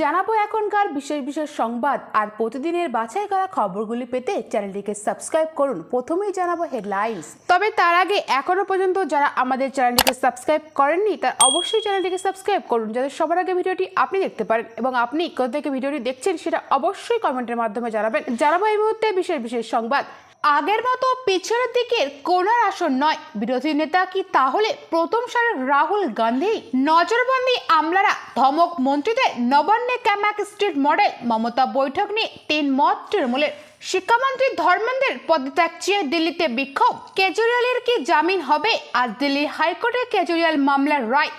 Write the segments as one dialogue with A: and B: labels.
A: জানাব এখনকার বিশেষ বিশেষ সংবাদ আর প্রতিদিনের বাছাই করা খবরগুলি পেতে চ্যানেলটিকে সাবস্ক্রাইব করুন। প্রথমেই জানাব হেডলাইন্স। তবে তার আগে এখনও পর্যন্ত যারা আমাদের চ্যানেলটিকে সাবস্ক্রাইব করেননি, তার অবশ্যই চ্যানেলটিকে সাবস্ক্রাইব করুন যাতে সবার আগে ভিডিওটি আপনি দেখতে পারেন এবং আপনি কোথা থেকে ভিডিওটি দেখছেন সেটা অবশ্যই কমেন্টের মাধ্যমে জানাবেন। জানাব এই মুহূর্তে বিশেষ বিশেষ সংবাদ। আগের মতো পিছনের দিকের কোনার আসন নয়। বিরোধী নেতা কি তাহলে প্রথম সারের রাহুল গান্ধী? নজরবন্দি আমলারা ধমক মন্ত্রীদের নবান্নে ক্যামাক স্ট্রিট মডেল। মমতা বৈঠক নিয়ে তিন মত তৃণমূলের। শিক্ষামন্ত্রী ধর্মেন্দ্রের পদত্যাগ চেয়ে দিল্লিতে বিক্ষোভ। কেজরিওয়ালের কি জামিন হবে? আজ দিল্লির হাইকোর্টে কেজরিওয়াল মামলার রায়।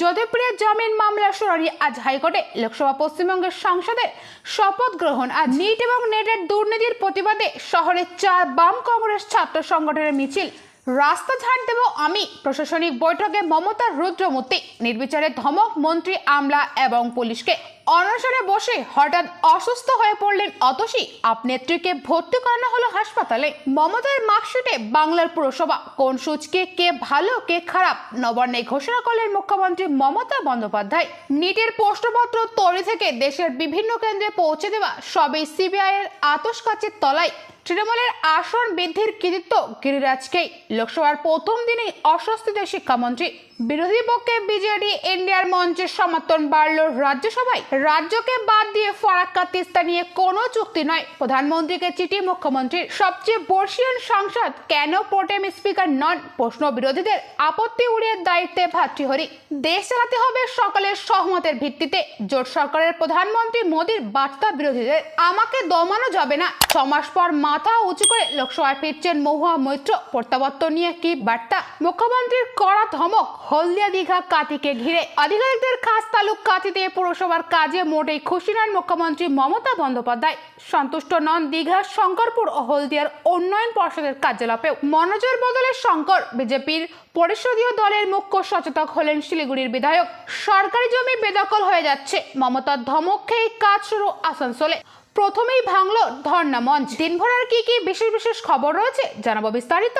A: যদুপ্রিয়া জামিন মামলার শুনানি আজ হাইকোর্টে। লোকসভা পশ্চিমবঙ্গের সংসদের শপথ গ্রহণ। আজ নিট এবং নেটের দুর্নীতির প্রতিবাদে শহরে চার বাম কংগ্রেস ছাত্র সংগঠনের মিছিল। রাস্তা ঝাড় দেব আমি। প্রশাসনিক বৈঠকে মমতার রুদ্রমূর্তি, নির্বিচারে ধমক মন্ত্রী আমলা এবং পুলিশকে। অনশনে বসে হঠাৎ অসুস্থ হয়ে পড়লেন অতসী। আপ নেত্রীকে ভর্তি করানো হলো হাসপাতালে। মমতার মার্কশিটে বাংলার পুরসভা। কোন সূচকে কে ভালো, কে খারাপ, নবান্নে ঘোষণা করলেন মুখ্যমন্ত্রী মমতা বন্দ্যোপাধ্যায়। নিটের প্রশ্নপত্র তৈরি থেকে দেশের বিভিন্ন কেন্দ্রে পৌঁছে দেওয়া সবই সিবিআই এর আতস কাচের তলায়। তৃণমূলের আসন বৃদ্ধির কৃতিত্ব গিরিরাজকেই। লোকসভার প্রথম দিনেই অস্বস্তিতে শিক্ষামন্ত্রী। বিরোধী পক্ষে বিজেডি ইন্ডিয়ার মঞ্চের সমর্থন বাড়ল রাজ্যসভায়। রাজ্যকে বাদ দিয়ে ফারাক্কা, তিস্তা নিয়ে কোনো চুক্তি নয়। প্রধানমন্ত্রীকে চিঠি মুখ্যমন্ত্রীর। সবচেয়ে বর্ষীয়ান সাংসদ কেন প্রোটেম স্পিকার নন? প্রশ্ন বিরোধীদের। আপত্তি উড়িয়ে দায়িত্বে ভাতৃহরি দেশ চালাতে হবে সকলের সহমতের ভিত্তিতে। জোট সরকারের প্রধানমন্ত্রী মোদীর বার্তা বিরোধীদের। আমাকে দমানো যাবে না। ছমাস পর মাথা উঁচু করে লোকসভায় ফিরছেন মহুয়া মৈত্র। প্রত্যাবর্তন নিয়ে কি বার্তা? মুখ্যমন্ত্রীর কড়া ধমক, হলদিয়া দীঘা কাতিকে ঘিরে। আধিকারিকদের খাস তালুক কাতিতে পুরসভার কাজে মোটেই খুশি নন মুখ্যমন্ত্রী মমতা বন্দ্যোপাধ্যায়। সন্তুষ্ট নন দীঘা, শঙ্করপুর ও হলদিয়ার উন্নয়ন পর্ষদের কার্যকলাপেও মনোজের বদলে শঙ্কর, বিজেপির পরিষদীয় দলের মুখ্য সচেতক হলেন শিলিগুড়ির বিধায়ক। সরকারি জমি বেদখল হয়ে যাচ্ছে। মমতার ধমক খেয়ে কাজ শুরু আসানসোলে। প্রথমেই ভাঙল ধর্না মঞ্চ। দিনভর আর কি কি বিশেষ বিশেষ খবর রয়েছে জানাব বিস্তারিত।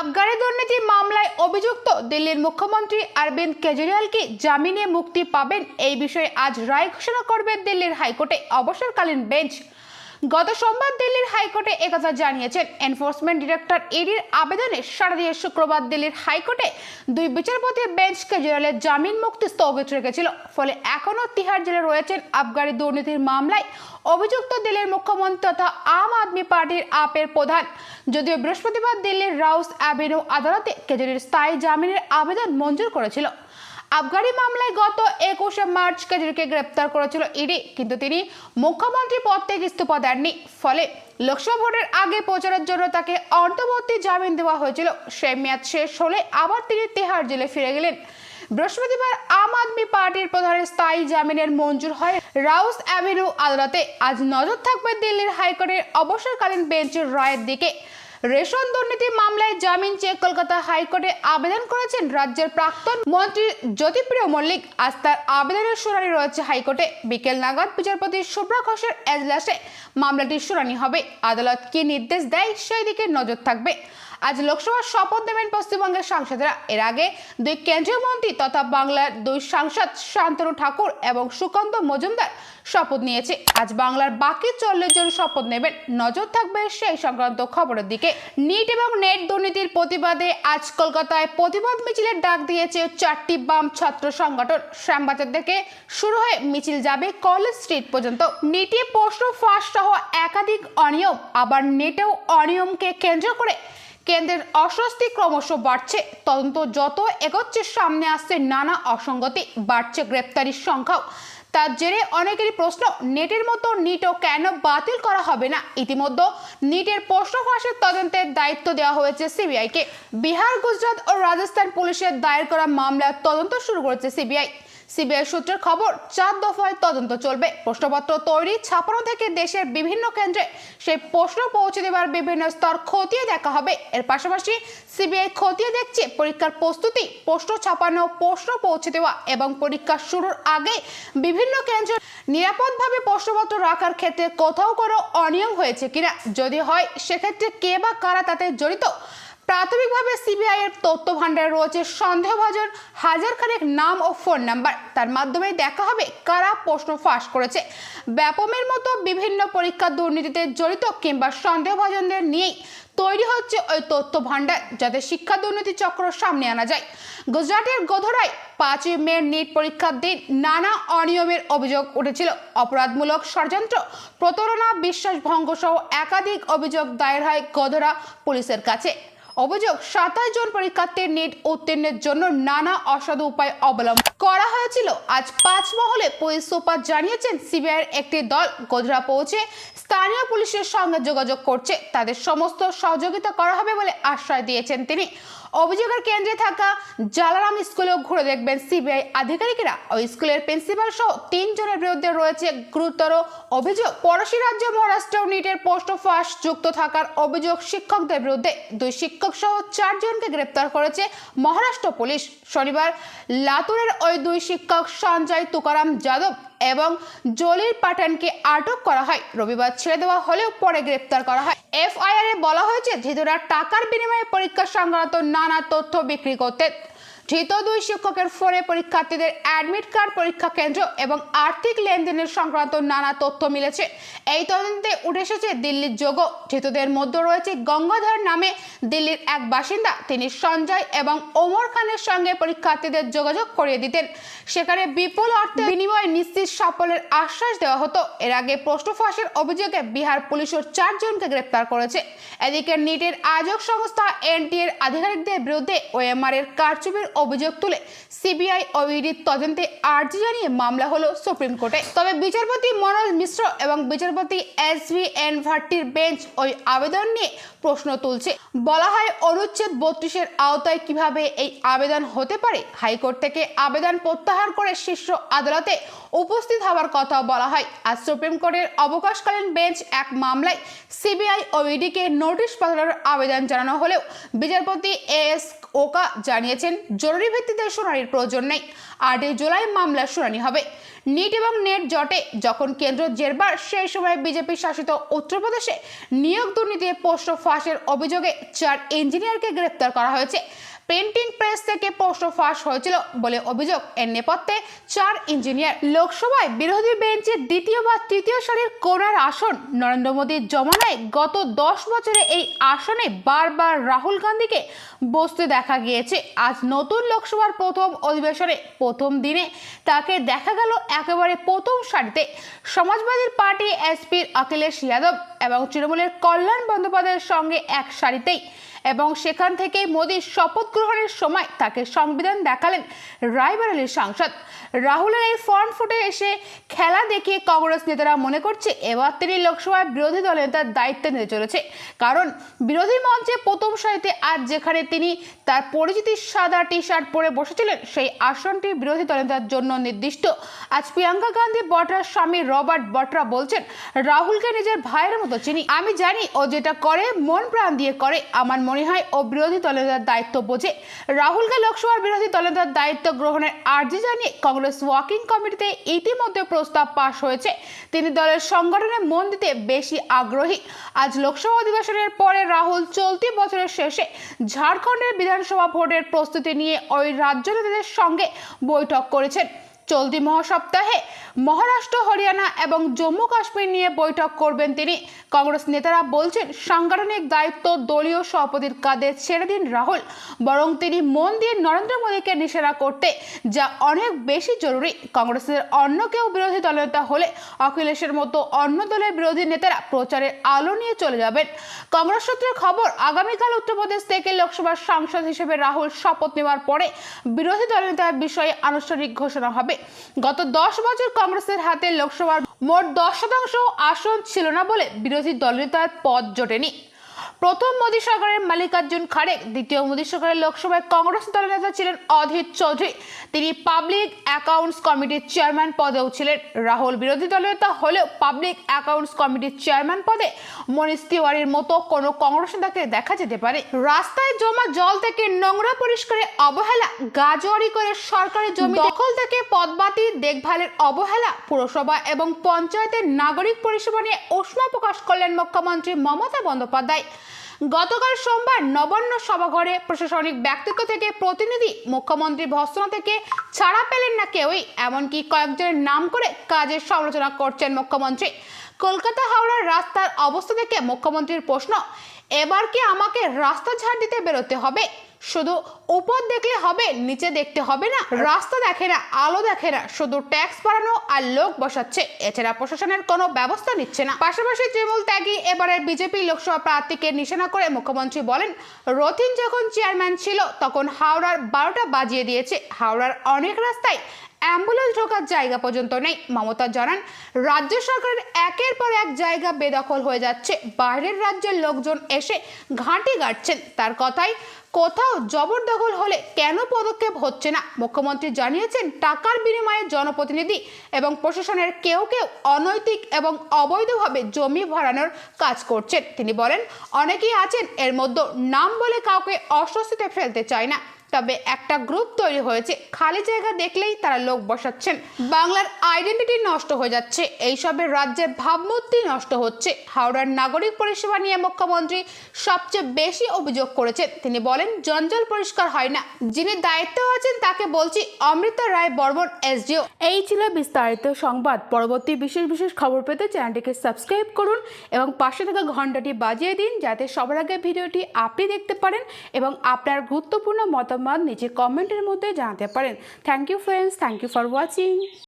A: আবগারি দুর্নীতি মামলায় অভিযুক্ত দিল্লির মুখ্যমন্ত্রী অরবিন্দ কেজরিওয়ালকে জামিনে মুক্তি পাবেন? এই বিষয়ে আজ রায় ঘোষণা করবে দিল্লির হাইকোর্টে অবসরকালীন বেঞ্চ। গত সোমবার দিল্লির হাইকোর্টে একথা জানিয়েছেন। এনফোর্সমেন্ট ডিরেক্টর ইডির আবেদনে সারা দিয়ে শুক্রবার দিল্লির হাইকোর্টে দুই বিচারপতির বেঞ্চ কেজরিওয়ালের জামিন মুক্তি স্থগিত রেখেছিল। ফলে এখনও তিহার জেলে রয়েছেন আবগারি দুর্নীতির মামলায় অভিযুক্ত দিল্লির মুখ্যমন্ত্রী তথা আম আদমি পার্টির আপের প্রধান। যদিও বৃহস্পতিবার দিল্লির রাউস অ্যাভিনিউ আদালতে কেজরির স্থায়ী জামিনের আবেদন মঞ্জুর করেছিল। আবগারি মামলায় গত একুশে মার্চ কেজরিকে গ্রেপ্তার করেছিল ইডি, কিন্তু তিনি মুখ্যমন্ত্রী পদ থেকে ইস্তফা দেননি। ফলে লোকসভা ভোটের আগে প্রচারের জন্য তাকে অন্তর্বর্তী জামিন দেওয়া হয়েছিল। সেই মেয়াদ শেষ হলে আবার তিনি তেহার জেলে ফিরে গেলেন। বৃহস্পতিবার আম আদমি পার্টির প্রধানের স্থায়ী জামিনের মঞ্জুর হয় রাউস অ্যাভিনিউ আদালতে। আজ নজর থাকবে দিল্লির হাইকোর্টের অবসরকালীন বেঞ্চের রায়ের দিকে। রেশন দুর্নীতি মামলায় জামিন চেয়ে কলকাতা হাইকোর্টে আবেদন করেছেন রাজ্যের প্রাক্তন মন্ত্রী জ্যোতিপ্রিয় মল্লিক। আজ তার আবেদনের শুনানি রয়েছে হাইকোর্টে। বিকেল নাগাদ বিচারপতি শুভ্রা ঘোষের এজলাসে মামলাটির শুনানি হবে। আদালত কি নির্দেশ দেয় সেই দিকে নজর থাকবে। আজ লোকসভার শপথ নেবেন পশ্চিমবঙ্গের সাংসদরা। এর আগে দুই কেন্দ্রীয় মন্ত্রী তথা বাংলার দুই সাংসদ শান্তনু ঠাকুর এবং সুকান্ত মজুমদার শপথ নিয়েছে। আজ বাংলার বাকি চল্লিশ জন শপথ নেবেন। নজর থাকবে সেই সংক্রান্ত খবরের দিকে। নিট এবং নেট দুর্নীতির প্রতিবাদে আজ কলকাতায় প্রতিবাদ মিছিলের ডাক দিয়েছে চারটি বাম ছাত্র সংগঠন। শ্যামবাজার থেকে শুরু হয়ে মিছিল যাবে কলেজ স্ট্রিট পর্যন্ত। নিটে প্রশ্ন ফাঁস সহ একাধিক অনিয়ম। আবার নেটেও অনিয়মকে কেন্দ্র করে কেন্দ্রের অস্বস্তি ক্রমশ বাড়ছে। তদন্ত যত এগোচ্ছে, সামনে আসছে নানা অসঙ্গতি, বাড়ছে গ্রেপ্তারির সংখ্যাও। তার জেরে অনেকেরই প্রশ্ন, নেটের মতো নিটও কেন বাতিল করা হবে না? ইতিমধ্যে নিটের প্রশ্ন ফাঁসের তদন্তের দায়িত্ব দেওয়া হয়েছে সিবিআইকে। বিহার, গুজরাট ও রাজস্থান পুলিশের দায়ের করা মামলার তদন্ত শুরু করেছে সিবিআই। সিবিআই সূত্রের খবর, চার দফায় তদন্ত চলবে। প্রশ্নপত্র তৈরি ছাপানো থেকে দেশের বিভিন্ন কেন্দ্রে সেই প্রশ্ন পৌঁছে দেওয়ার বিভিন্ন স্তর খতিয়ে দেখা হবে। এর পাশাপাশি সিবিআই খতিয়ে দেখছে পরীক্ষার প্রস্তুতি, প্রশ্ন ছাপানো, প্রশ্ন পৌঁছে দেওয়া এবং পরীক্ষা শুরুর আগে বিভিন্ন কেন্দ্রে নিরাপদভাবে প্রশ্নপত্র রাখার ক্ষেত্রে কোথাও কোনো অনিয়ম হয়েছে কিনা। যদি হয়, সেক্ষেত্রে কে বা কারা তাতে জড়িত? প্রাথমিকভাবে সিবিআই এর তথ্য ভান্ডারে রয়েছে সন্দেহভাজন হাজার খানেক নাম ও ফোন নাম্বার তার মাধ্যমে দেখা হবে কারা প্রশ্ন ফাঁস করেছে। ব্যাপমের মতো বিভিন্ন পরীক্ষা দুর্নীতিতে জড়িত কিংবা সন্দেহভাজনদের নিয়েই তৈরি হচ্ছে ওই তথ্য ভান্ডার যাতে শিক্ষা দুর্নীতি চক্র সামনে আনা যায়। গুজরাটের গোধরায় পাঁচই মে নিট পরীক্ষার দিন নানা অনিয়মের অভিযোগ উঠেছিল। অপরাধমূলক ষড়যন্ত্র, প্রতারণা বিশ্বাস ভঙ্গ সহ একাধিক অভিযোগ দায়ের হয় গোধরা পুলিশের কাছে। অভিযোগ, সাতাশ জন পরীক্ষার্থীর নেট উত্তীর্ণের জন্য নানা অসাধু উপায় অবলম্বন করা হয়েছিল। আজ পাঁচ মহলে পুলিশ সুপার জানিয়েছেন, সিবিআইয়ের একটি দল গোধরা পৌঁছে স্থানীয় পুলিশের সঙ্গে যোগাযোগ করছে। তাদের সমস্ত সহযোগিতা করা হবে বলে আশ্বাস দিয়েছেন তিনি। অভিযোগের কেন্দ্রে থাকা জালারাম স্কুলেও ঘুরে দেখবেন সিবিআই আধিকারিকেরা। ওই স্কুলের প্রিন্সিপাল সহ তিনজনের বিরুদ্ধে রয়েছে গুরুতর অভিযোগ। পড়োশী রাজ্য মহারাষ্ট্র নিটের পোস্ট ফাঁস যুক্ত থাকার অভিযোগ শিক্ষকদের বিরুদ্ধে। দুই শিক্ষক সহ চারজনকে গ্রেপ্তার করেছে মহারাষ্ট্র পুলিশ। শনিবার লাতুরের ওই দুই শিক্ষক সঞ্জয় তুকারাম যাদব এবং জলির পাঠানকে আটক করা হয়। রবিবার ছেড়ে দেওয়া হলেও পরে গ্রেপ্তার করা হয়। এফআইআর এ বলা হয়েছে, ধৃতরা টাকার বিনিময়ে পরীক্ষা সংক্রান্ত নানা তথ্য বিক্রি করতেন ধৃত দুই শিক্ষকের ফোনে পরীক্ষার্থীদের অ্যাডমিট কার্ড পরীক্ষা কেন্দ্র এবং আর্থিক লেনদেনের সংক্রান্ত নানা তথ্য মিলেছে। এই তদন্তে উঠে এসেছে দিল্লির যোগ ধৃতদের মধ্যে রয়েছে গঙ্গাধর নামে দিল্লির এক বাসিন্দা। তিনি সঞ্জয় এবং ওমর খানের সঙ্গে পরীক্ষার্থীদের যোগাযোগ করিয়ে দিতেন। সেখানে বিপুল অর্থের বিনিময়ে নিশ্চিত সাফল্যের আশ্বাস দেওয়া হতো। এর আগে প্রশ্ন ফাঁসের অভিযোগে বিহার পুলিশও চারজনকে গ্রেপ্তার করেছে। এদিকে নিটের আয়োজক সংস্থা এনটিএর আধিকারিকদের বিরুদ্ধে ওএমআর এর কারচুপির অভিযোগ তুলে সিবিআই ও ইডির তদন্তে আর্জি জানিয়ে মামলা হলো সুপ্রিম কোর্টে। তবে বিচারপতি মনোজ মিশ্র এবং বিচারপতি এস ভি এন ভাট্টির বেঞ্চ ওই আবেদন নিয়ে প্রশ্ন তুলছে। বলা হয়, অনুচ্ছেদ বত্রিশের আওতায় কীভাবে এই আবেদন হতে পারে? হাইকোর্ট থেকে আবেদন প্রত্যাহার করে শীর্ষ আদালতে উপস্থিত হওয়ার কথা বলা হয়। আজ সুপ্রিম কোর্টের অবকাশকালীন বেঞ্চ এক মামলায় সিবিআই ও ইডিকে নোটিশ পাঠানোর আবেদন জানানো হলেও বিচারপতি এস ওকা জানিয়েছেন, জরুরি ভিত্তিতে শুনানির প্রয়োজন নেই। আটই জুলাই মামলার শুনানি হবে। নিট এবং নেট জটে যখন কেন্দ্র জেরবার, সেই সময় বিজেপি শাসিত উত্তরপ্রদেশে নিয়োগ দুর্নীতি পোস্ট ফাঁসের অভিযোগে চার ইঞ্জিনিয়ারকে গ্রেপ্তার করা হয়েছে। প্রিন্টিং প্রেস থেকে পোস্ট ফাঁস হয়েছিল বলে অভিযোগ। এর নেপথ্যে চার ইঞ্জিনিয়ার লোকসভায় বিরোধী বেঞ্চের দ্বিতীয় বা তৃতীয় সারির কোনার আসন নরেন্দ্র মোদীর জমানায় গত দশ বছরে এই আসনে বারবার রাহুল গান্ধীকে বসতে দেখা গিয়েছে। আজ নতুন লোকসভার প্রথম অধিবেশনে প্রথম দিনে তাকে দেখা গেল একেবারে প্রথম সারিতে। সমাজবাদী পার্টি এসপির অখিলেশ যাদব এবং তৃণমূলের কল্যাণ বন্দ্যোপাধ্যায়ের সঙ্গে এক সারিতেই। এবং সেখান থেকে মোদীর শপথ গ্রহণের সময় তাকে সংবিধান দেখালেন রায়বারেলির সাংসদ। রাহুলের এই ফ্রন্ট ফুটে এসে খেলা দেখিয়ে কংগ্রেস নেতারা মনে করছে, এবার তিনি লোকসভায় বিরোধী দলের নেতার দায়িত্ব নিতে চলেছে। কারণ বিরোধী মঞ্চে প্রথম সারিতে আজ যেখানে তিনি তার পরিচিতির সাদা টি শার্ট পরে বসেছিলেন, সেই আসনটি বিরোধী দলনেতার জন্য নির্দিষ্ট। আজ প্রিয়াঙ্কা গান্ধী বটরার স্বামী রবার্ট বটরা বলছেন, রাহুলকে নিজের ভাইয়ের মতো চিনি। আমি জানি ও যেটা করে, মন প্রাণ দিয়ে করে, আমার মনে হয় ও বিরোধী দলনেতার দায়িত্ব বোঝে। রাহুলকে লোকসভার বিরোধী দলনেতার দায়িত্ব গ্রহণের আর্জি জানিয়ে কংগ্রেস ওয়াকিং কমিটিতে ইতিমধ্যে প্রস্তাব পাশ হয়েছে। তিনি দলের সংগঠনে মন দিতে বেশি আগ্রহী। আজ লোকসভা অধিবেশনের পরে রাহুল চলতি বছরের শেষে ঝাড়খণ্ডের বিধানসভা ভোটের প্রস্তুতি নিয়ে ওই রাজ্য নেতাদের সঙ্গে বৈঠক করেছেন। চলতি মহাসপ্তাহে মহারাষ্ট্র, হরিয়ানা এবং জম্মু কাশ্মীর নিয়ে বৈঠক করবেন তিনি। কংগ্রেস নেতারা বলছেন, সাংগঠনিক দায়িত্ব দলীয় সভাপতির কাঁধে ছেড়ে দিন রাহুল, বরং তিনি মন দিয়ে নরেন্দ্র মোদীকে নিশানা করতে যা অনেক বেশি জরুরি। কংগ্রেসের অন্য কেউ বিরোধী দলনেতা হলে অখিলেশের মতো অন্য দলের বিরোধী নেতারা প্রচারের আলো নিয়ে চলে যাবেন। কংগ্রেস সূত্রের খবর, আগামীকাল উত্তরপ্রদেশ থেকে লোকসভার সাংসদ হিসেবে রাহুল শপথ নেওয়ার পরে বিরোধী দলনেতার বিষয়ে আনুষ্ঠানিক ঘোষণা হবে। গত দশ বছর কংগ্রেসের হাতে লোকসভার মোট দশ শতাংশ আসন ছিল না বলে বিরোধী দলনেতার পদ জোটেনি। প্রথম মোদী সরকারের মাল্লিকার্জুন খাড়ে দ্বিতীয় মোদী সরকারের লোকসভায় কংগ্রেস দলের নেতা ছিলেন অধীর চৌধুরী। তিনি পাবলিক অ্যাকাউন্টস কমিটির চেয়ারম্যান পদেও ছিলেন। রাহুল বিরোধী দলনেতা হলেও পাবলিক অ্যাকাউন্টস কমিটির চেয়ারম্যান পদে মনীষ তিওয়ারির মতো কোনো কংগ্রেস নেতাকে দেখা যেতে পারে। রাস্তায় জমা জল থেকে নোংরা পরিষ্কারে অবহেলা গাজোয়ারি করে সরকারি জমি দখল থেকে পদবাতি দেখভালের অবহেলা পুরসভা এবং পঞ্চায়েতের নাগরিক পরিষেবা নিয়ে উষ্মা প্রকাশ করলেন মুখ্যমন্ত্রী মমতা বন্দ্যোপাধ্যায়। গতকাল সোমবার নবান্ন সভাঘরে প্রশাসনিক ব্যক্তিত্ব থেকে প্রতিনিধি, মুখ্যমন্ত্রী ভর্সনা থেকে ছাড়া পেলেন না কেউই, এমনকি কয়েকজনের নাম করে কাজের সমালোচনা করছেন মুখ্যমন্ত্রী। কলকাতা হাওড়ার রাস্তার অবস্থা থেকে মুখ্যমন্ত্রীর প্রশ্ন, এবার কি আমাকে রাস্তা ঝাড় দিতে বেরোতে হবে? শুধু উপর দেখলে হবে, নিচে দেখতে হবে না, রাস্তা দেখে না, আলো দেখে না, শুধু ট্যাক্স বাড়ানো আর লোক বসাচ্ছে। এছাড়া প্রশাসনের কোনো ব্যবস্থা নিচ্ছে না। পাশাপাশি তৃণমূল ত্যাগী, এবারের বিজেপি লোকসভা প্রার্থীকে নিশানা করে মুখ্যমন্ত্রী বলেন, রথিন যখন চেয়ারম্যান ছিল, তখন হাওড়ার বারোটা বাজিয়ে দিয়েছে। হাওড়ার অনেক রাস্তায় অ্যাম্বুলেন্স ঢোকার জায়গা পর্যন্ত নেই। মমতা জানান, রাজ্য সরকারের একের পর এক জায়গা বেদখল হয়ে যাচ্ছে। বাইরের রাজ্যের লোকজন এসে ঘাঁটি গাড়ছেন তার কথাই, কোথাও জবরদখল হলে কেন পদক্ষেপ হচ্ছে না? মুখ্যমন্ত্রী জানিয়েছেন, টাকার বিনিময়ে জনপ্রতিনিধি এবং প্রশাসনের কেউ কেউ অনৈতিক এবং অবৈধভাবে জমি ভরানোর কাজ করছেন। তিনি বলেন, অনেকেই আছেন, এর মধ্যে নাম বলে কাউকে অস্বস্তিতে ফেলতে চায় না। তবে একটা গ্রুপ তৈরি হয়েছে। খালি জায়গা দেখলেই তারা লোক বসাচ্ছেন। বাংলার আইডেন্টিটি নষ্ট হয়ে যাচ্ছে। এইসবের রাজ্যের ভাবমূর্তি নষ্ট হচ্ছে। হাওড়ার নাগরিক পরিষেবা নিয়ে মুখ্যমন্ত্রী সবচেয়ে বেশি অভিযোগ করেছেন। তিনি বলেন, জঞ্জল পরিষ্কার হয় না। যিনি দায়িত্ব আছেন তাকে বলছি, অমৃতা রায় বর্মন, এসডিও। এই ছিল বিস্তারিত সংবাদ। পরবর্তী বিশেষ বিশেষ খবর পেতে চ্যানেলটিকে সাবস্ক্রাইব করুন এবং পাশে থাকা ঘন্টাটি বাজিয়ে দিন, যাতে সবার আগে ভিডিওটি আপনি দেখতে পারেন এবং আপনার গুরুত্বপূর্ণ মতামত নিচে কমেন্টের মধ্যে জানাতে পারেন। Thank you friends thank you for watching